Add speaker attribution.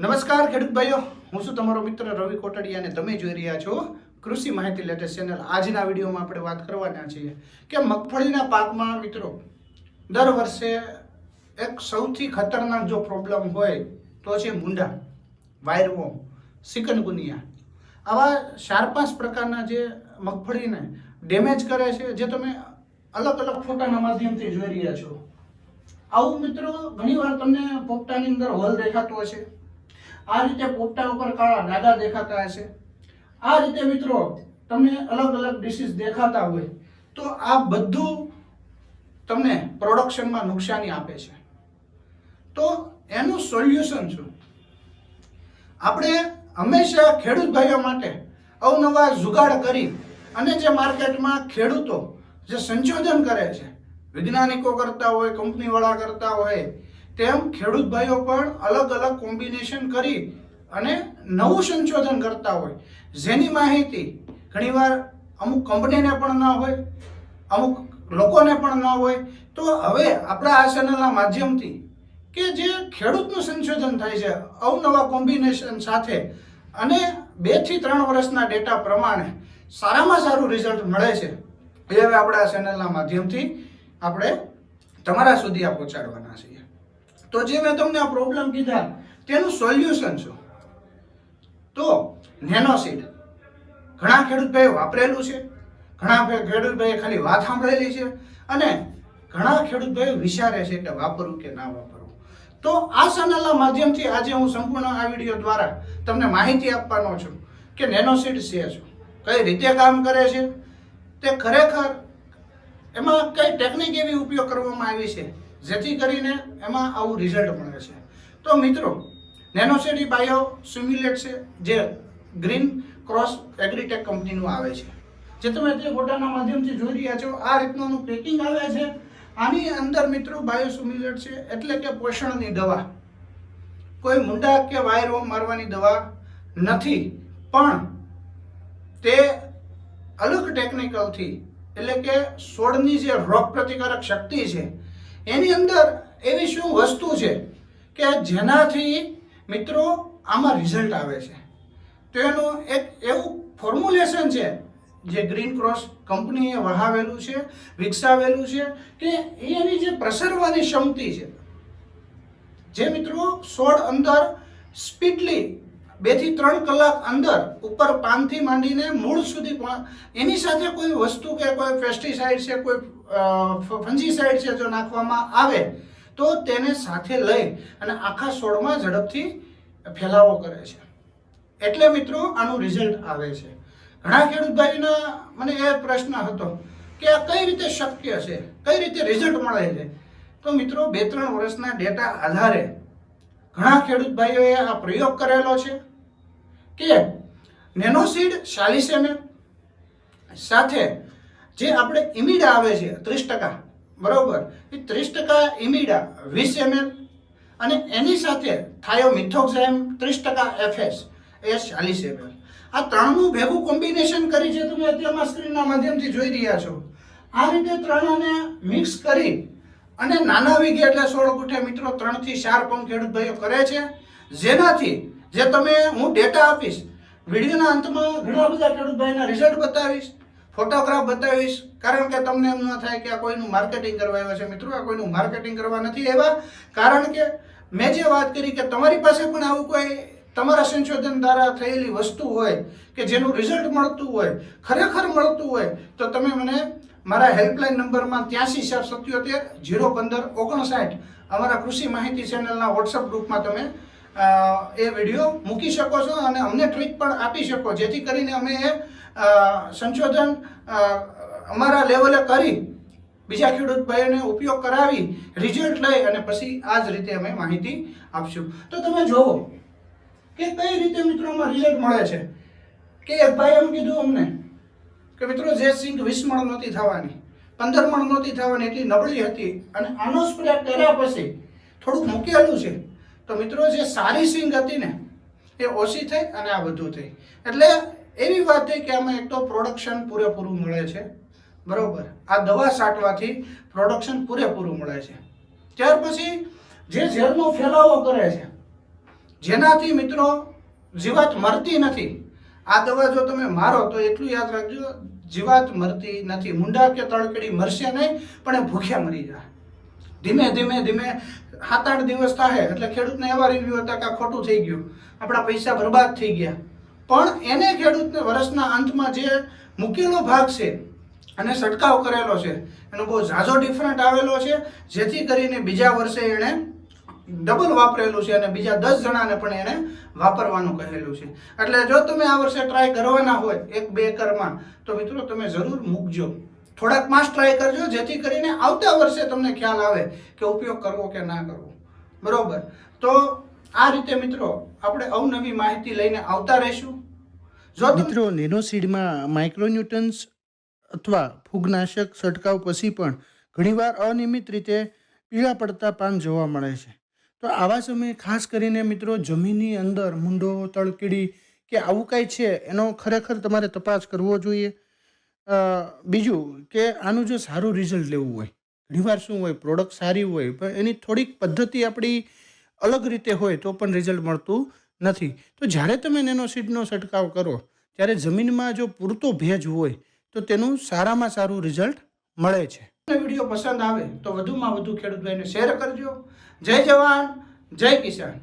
Speaker 1: નમસ્કાર ખેડૂત ભાઈઓ, હું છું તમારો મિત્ર રવિ કોટડિયા અને તમે જોઈ રહ્યા છો કૃષિ માહિતી લેટેસ્ટ ચેનલ. આજના વિડીયોમાં આપણે વાત કરવાના છીએ કે મગફળીના પાકમાં મિત્રો, દર વર્ષે એક સૌથી ખતરનાક જો પ્રોબ્લેમ હોય તો છે મુંડા વાયરવોમ સિકનગુનિયા આવા ચાર પાંચ પ્રકારના જે મગફળીને ડેમેજ કરે છે, જે તમે અલગ અલગ ફોટાના માધ્યમથી જોઈ રહ્યા છો. આવું મિત્રો ઘણીવાર તમને પોપટાની અંદર હોલ દેખાતો હશે. આ રીતે પોપટા ઉપર કાળા ડાઘા દેખાતા હશે. આ રીતે મિત્રો તમને અલગ અલગ ડિસીઝ દેખાતા હોય તો આ બધું તમને પ્રોડક્શનમાં નુકસાની આપે છે. તો એનું સોલ્યુશન શું? આપણે હંમેશા ખેડૂત ભાઈઓ માટે અવનવા જુગાડ કરી અને જે માર્કેટમાં ખેડૂતો જે સંશોધન કરે છે, વૈજ્ઞાનિકો કરતા હોય, કંપનીવાળા કરતા હોય તેમ ખેડૂત ભાઈઓ પણ અલગ અલગ કોમ્બિનેશન કરી અને નવું સંશોધન કરતા હોય. જેની માહિતી ઘણીવાર અમુક કંપનીને પણ ના હોય, અમુક લોકોને પણ ના હોય. તો હવે આપણા આ ચેનલના માધ્યમથી કે જે ખેડૂતનું સંશોધન થાય છે, અવનવા કોમ્બિનેશન સાથે અને બેથી ત્રણ વર્ષના ડેટા પ્રમાણે સારામાં સારું રિઝલ્ટ મળે છે. એ હવે આપણે આ ચેનલના માધ્યમથી આપણે તમારા સુધી આ પહોંચાડવાના છીએ. તો જે મેં તમને આ પ્રોબ્લેમ કીધા, તેનું સોલ્યુશન શું? તો નેનોસીડ ઘણા ખેડૂતભાઈએ વાપરેલું છે, ઘણા ખેડૂતભાઈએ ખાલી વાત સાંભળેલી છે, અને ઘણા ખેડૂતભાઈ વિચારે છે કે વાપરવું કે ના વાપરવું તો આ ચેનલના માધ્યમથી આજે હું સંપૂર્ણ આ વીડિયો દ્વારા તમને માહિતી આપવાનો છું કે નેનોસીડ છે શું? કઈ રીતે કામ કરે છે? તે ખરેખર એમાં કઈ ટેકનિક એવી ઉપયોગ કરવામાં આવી છે? જેથી કરીને એમાં આવું રિઝલ્ટ મળે છે. તો મિત્રો નેનોસેડી બાયો સિમ્યુલેટ છે, જે ગ્રીન ક્રોસ એગ્રીટેક કંપનીનું આવે છે. જે તમે તે ફોટાના માધ્યમથી જોઈ રહ્યા છો, આ રીતનું પેકિંગ આવે છે. આની અંદર મિત્રો બાયો સિમ્યુલેટ છે, એટલે કે પોષણની દવા. કોઈ મુંડા કે વાયરો મારવાની દવા નથી, પણ તે અલગ ટેકનિકલથી એટલે કે છોડની જે રોગ પ્રતિકારક શક્તિ છે એની અંદર એવી શું વસ્તુ છે કે જેનાથી મિત્રો આમાં રિઝલ્ટ આવે છે? તો એનું એક એવું ફોર્મ્યુલેશન છે જે ગ્રીન ક્રોસ કંપનીએ વહાવેલું છે, વિકસાવેલું છે કે એની જે પ્રસરવાની ક્ષમતી છે. જે મિત્રો સોળ અંદર સ્પીડલી બેથી ત્રણ કલાક અંદર ઉપર પાનથી માંડીને મૂળ સુધી પણ એની સાથે કોઈ વસ્તુ કે કોઈ પેસ્ટિસાઇડ છે, કોઈ ફંજીસાઇડ છે જો નાખવામાં આવે, તો તેને સાથે લઈ અને આખા છોડમાં ઝડપથી ફેલાવો કરે છે. એટલે મિત્રો આનું રિઝલ્ટ આવે છે. ઘણા ખેડૂત ભાઈના મને એ પ્રશ્ન હતો કે આ કઈ રીતે શક્ય છે? કઈ રીતે રિઝલ્ટ મળે છે? તો મિત્રો બે ત્રણ વર્ષના ડેટા આધારે ઘણા ખેડૂત ભાઈઓએ આ પ્રયોગ કરેલો છે. કે નેનોસીડ ચાલીસ એમએલ સાથે જે આપણે ઇમિડા આવે છે ત્રીસ ટકા, બરોબર? એ ત્રીસ ટકા ઇમિડા વીસ એમએલ અને એની સાથે થાયોમિથોક્સાઇમ ત્રીસ ટકા એફએસ, એ ચાલીસ એમએલ. આ ત્રણનું ભેગું કોમ્બિનેશન કરી છે તમે અત્યારમાં સ્ક્રીનના માધ્યમથી જોઈ રહ્યા છો, આ રીતે ત્રણને મિક્સ કરી અને નાના વીઘે એટલે સોળ ગુઠે મિત્રો ત્રણથી ચાર પંપ ખેડૂત ભાઈઓ કરે છે, જેનાથી જે તમે, હું ડેટા આપીશ. વિડીયોના અંતમાં ઘણા બધા ખેડૂતભાઈના રિઝલ્ટ બતાવીશ ફોટોગ્રાફ બતાવીશ. કારણ કે તમને એમ ન થાય કે આ કોઈનું માર્કેટિંગ કરવા આવ્યા છે. મિત્રો, આ કોઈનું માર્કેટિંગ કરવા નથી એવા કારણ કે મેં જે વાત કરી કે તમારી પાસે પણ આવું કોઈ, તમારા સંશોધન દ્વારા થયેલી વસ્તુ હોય કે જેનું રિઝલ્ટ મળતું હોય, ખરેખર મળતું હોય, તો તમે મને મારા હેલ્પલાઇન નંબરમાં ત્યાંસી સાત સત્યોતેર, જીરો પંદર, ઓગણસાઠ, અમારા કૃષિ માહિતી ચેનલના વોટ્સઅપ ગ્રુપમાં તમે એ વીડિયો મૂકી શકો છો અને અમને ટ્રીક પણ આપી શકો. જેથી કરીને અમે એ સંશોધન અમારા લેવલે કરી, બીજા ખેડૂત ભાઈઓને ઉપયોગ કરાવી રિઝલ્ટ લઈ અને પછી આ જ રીતે અમે માહિતી આપશું. તો તમે જોવો કે કઈ રીતે મિત્રોમાં રિઝલ્ટ મળે છે. કે એક ભાઈ એમ કીધું અમને કે મિત્રો જે સિંગ વીસ મણ નહોતી થવાની, પંદર મણ નહોતી થવાની, એટલી નબળી હતી અને આનો સ્પ્રે કર્યા પછી થોડુંક મૂકેલું છે. તો મિત્રો, જે સારી સ્વિંગ હતી ને, એ ઓછી થઈ અને આ બધું થઈ. એટલે એવી વાત થઈ કે આમાં એક તો પ્રોડક્શન પૂરેપૂરું મળે છે, બરોબર? આ દવા છાંટવાથી પ્રોડક્શન પૂરેપૂરું મળે છે. ત્યાર પછી જે ઝેરનો ફેલાવો કરે છે, જેનાથી મિત્રો જીવાત મરતી નથી. આ દવા જો તમે મારો તો એટલું યાદ રાખજો, જીવાત મરતી નથી. મુંડા કે તળકડી મરશે નહીં, પણ એ ભૂખ્યા મરી જાય. ધીમે ધીમે ધીમે સાત આઠ દિવસ થાય એટલે ખેડૂતને એવા રિવ્યુ હતા કે આ ખોટું થઈ ગયું. આપણા પૈસા બરબાદ થઈ ગયા. પણ એને ખેડૂતને વર્ષના અંતમાં જે મૂકેલો ભાગ છે, અને છંટકાવ કરેલો છે, એનો બહુ ઝાઝો ડિફરન્ટ આવેલો છે, જેથી કરીને બીજા વર્ષે એણે ડબલ વાપરેલું છે અને બીજા દસ જણાને પણ એણે વાપરવાનું કહેલું છે. એટલે જો તમે આ વર્ષે ટ્રાય કરવાના હોય એક બે એકરમાં, તો મિત્રો તમે જરૂર મૂકજો. થોડાક માસ ટ્રાય કરજો, જેથી કરીને આવતા વર્ષે તમને ખ્યાલ આવે કે ઉપયોગ કરવો કે ના કરવો. બરોબર? તો આ રીતે મિત્રો, આપણે અવનવી માહિતી લઈને આવતા રહીશું. જો
Speaker 2: મિત્રો, નેનોસીડમાં માઇક્રોન્યુટન્સ અથવા ફૂગનાશક છંટકાવ પછી પણ ઘણીવાર અનિયમિત રીતે પીળા પડતા પાન જોવા મળે છે. તો આવા સમયે ખાસ કરીને મિત્રો, જમીનની અંદર મૂંડો તળકીડી કે આવું કાંઈ છે, એનો ખરેખર તમારે તપાસ કરવો જોઈએ. બીજું કે આનું જો સારું રિઝલ્ટ લેવું હોય, ઘણીવાર શું હોય પ્રોડક્ટ સારી હોય, પણ એની થોડીક પદ્ધતિ આપણી અલગ રીતે હોય તો પણ રિઝલ્ટ મળતું નથી. તો જ્યારે તમે નેનોસીડનો છંટકાવ કરો, ત્યારે જમીનમાં જો પૂરતો ભેજ હોય, તો તેનું સારામાં સારું રિઝલ્ટ મળે છે.
Speaker 1: વીડિયો પસંદ આવે તો વધુમાં વધુ ખેડૂત શેર કરજો. જય જવાન, જય કિસાન.